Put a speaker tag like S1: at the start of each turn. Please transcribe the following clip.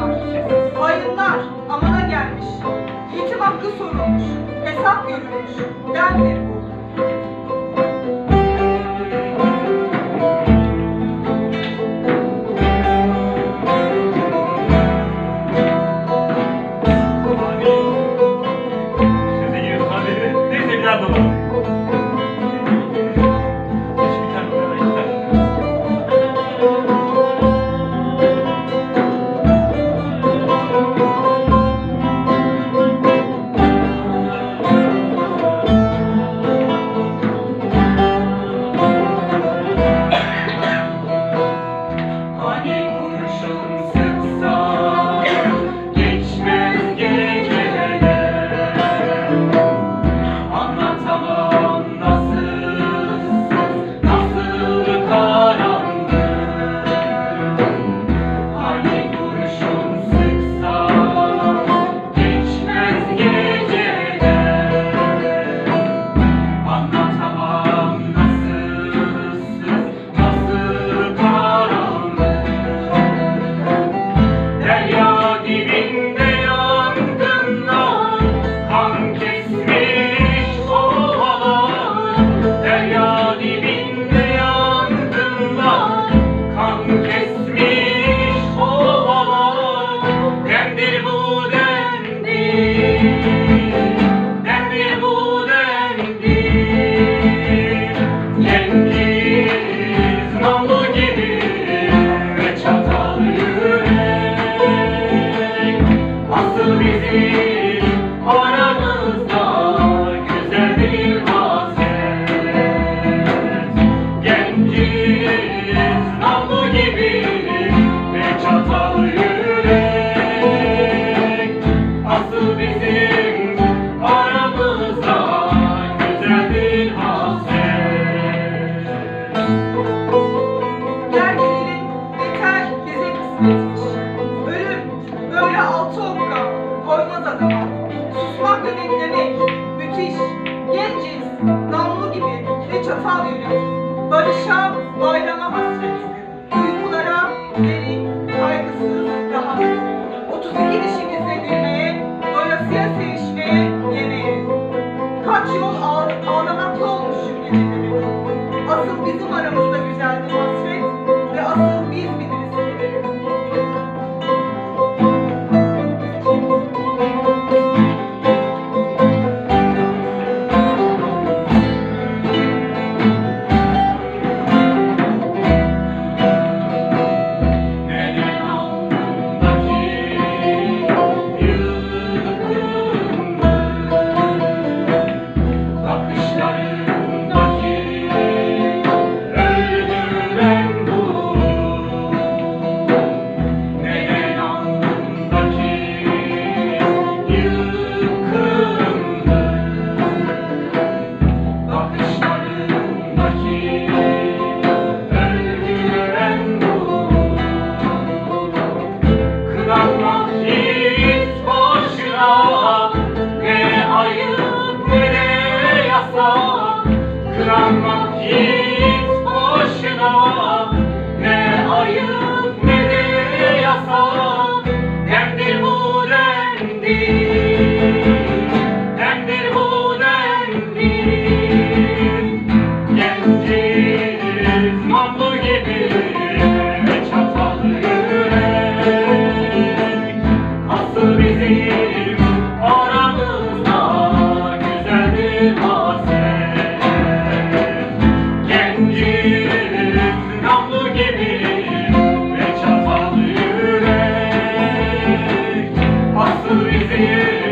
S1: konuşmuş. Aydınlar amana gelmiş. Eğitim hakkı sorulmuş. Hesap görülmüş. Bendir bu. Nasıl bizim aramızda güzel bir hasret. Genciz namlu gibi ve çatal yürek. Asıl bizim aramızda güzel bir hasret.
S2: Dergilerin yeter bize kısmet çatal yürüyoruz. Barışa, bayrama hasretiz. Uykulara, derin, kaygısız, rahat. 32
S1: kişi started Yeah. Yeah.